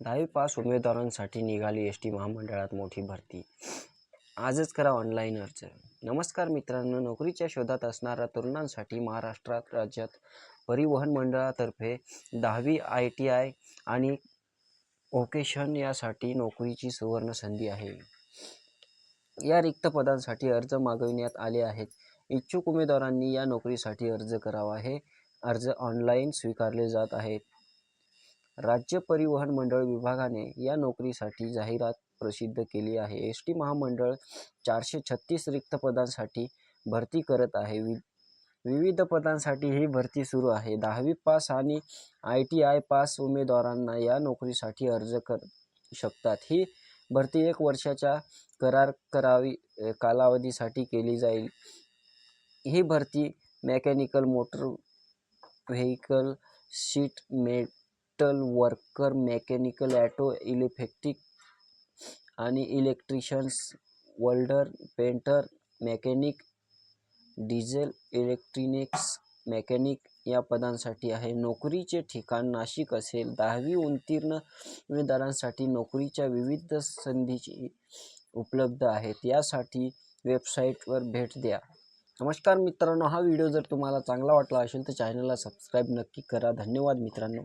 दहावी पास उमेदवारांसाठी निघाली एस टी महामंडळात मोठी भरती. आजच करा ऑनलाईन अर्ज. नमस्कार मित्रांनो नोकरीच्या शोधात असणाऱ्या तरुणांसाठी महाराष्ट्रात राज्यात परिवहन मंडळातर्फे दहावी आय टी आय आणि ओकेशन यासाठी नोकरीची सुवर्ण संधी आहे. या रिक्त पदांसाठी अर्ज मागविण्यात आले आहेत. इच्छुक उमेदवारांनी या नोकरीसाठी अर्ज करावा. हे अर्ज ऑनलाईन स्वीकारले जात आहेत. राज्य परिवहन मंडळ विभागाने या नोकरीसाठी जाहिरात प्रसिद्ध केली आहे. एस टी महामंडळ चारशे छत्तीस रिक्त पदांसाठी भरती करत आहे. वि विविध पदांसाठी ही भरती सुरू आहे. दहावी पास आणि आय टी आय पास उमेदवारांना या नोकरीसाठी अर्ज कर शकतात. ही भरती एक वर्षाच्या करार करावी कालावधीसाठी केली जाईल. ही भरती mechanical motor vehicle sheet metal worker mechanical auto electric आणि electricians welder painter mechanic diesel electronics mechanic या पदांसाठी आहे. नोकरीचे ठिकाण नाशिक असेल. दहावी उत्तीर्ण उमेदवारांसाठी नोकरीच्या विविध संधीची उपलब्ध आहेत. यासाठी वेबसाईटवर भेट द्या. नमस्कार मित्रांनो. हा व्हिडिओ जर तुम्हाला चांगला वाटला असेल तर चॅनलला सबस्क्राईब नक्की करा. धन्यवाद मित्रांनो.